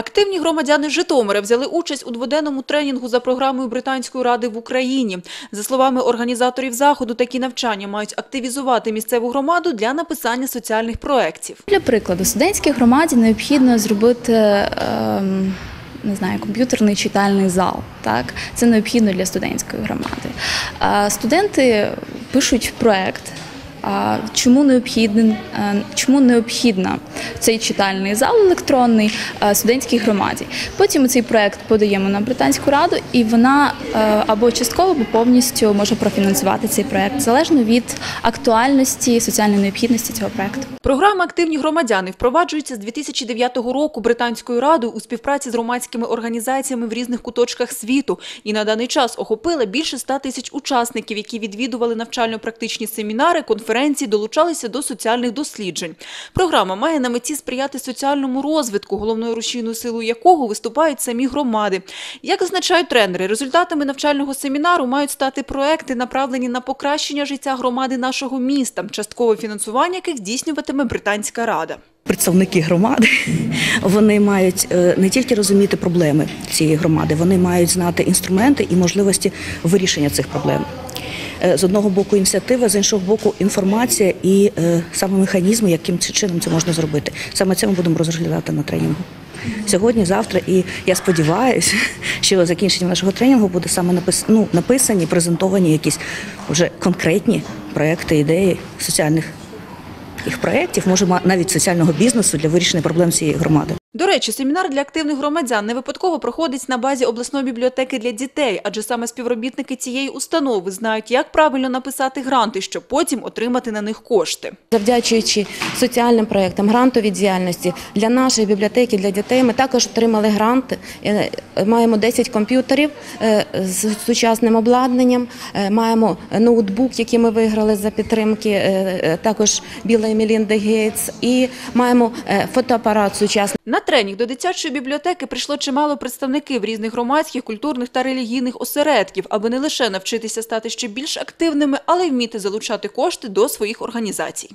Активні громадяни Житомира взяли участь у дводенному тренінгу за програмою Британської ради в Україні. За словами організаторів заходу, такі навчання мають активізувати місцеву громаду для написання соціальних проєктів. Для прикладу, студентській громаді необхідно зробити ем, не знаю, комп'ютерний читальний зал. Так? Це необхідно для студентської громади. Студенти пишуть проект. Чому необхідний, е, чому необхідна цей читальний зал електронний е, студентській громаді? Потім цей проект подаємо на британську раду, і вона е, або частково, або повністю може профінансувати цей проект залежно від актуальності соціальної необхідності цього проекту. Програма «Активні громадяни» впроваджується з 2009 року Британською радою у співпраці з громадськими організаціями в різних куточках світу і на даний час охопила більше 100 тисяч учасників, які відвідували навчально-практичні семінари, конференції, долучалися до соціальних досліджень. Програма має на меті сприяти соціальному розвитку, головною рушійною силою якого виступають самі громади. Як зазначають тренери, результатами навчального семінару мають стати проекти, направлені на покращення життя громади нашого міста, часткове фінансування яких здійснюватиме Британська рада. Представники громади вони мають е, не тільки розуміти проблеми цієї громади, вони мають знати інструменти і можливості вирішення цих проблем. Е, З одного боку ініціатива, з іншого боку інформація і е, саме механізми, яким чином це можна зробити. Саме це ми будемо розглядати на тренінгу. Сьогодні, завтра, і я сподіваюся, що закінченням нашого тренінгу буде саме напис... ну, написані, презентовані якісь вже конкретні проекти, ідеї соціальних таких проєктів, може навіть соціального бізнесу для вирішення проблем цієї громади. До речі, семінар для активних громадян не випадково проходить на базі обласної бібліотеки для дітей, адже саме співробітники цієї установи знають, як правильно написати гранти, щоб потім отримати на них кошти. Завдячуючи соціальним проєктам, грантовій діяльності для нашої бібліотеки для дітей, ми також отримали гранти. Е, Маємо 10 комп'ютерів е, з сучасним обладнанням. е, Маємо ноутбук, який ми виграли за підтримки також Біла і Мелінди Гейтс, і маємо фотоапарат сучасний. На тренінг до дитячої бібліотеки прийшло чимало представників різних громадських, культурних та релігійних осередків, аби не лише навчитися стати ще більш активними, але й вміти залучати кошти до своїх організацій.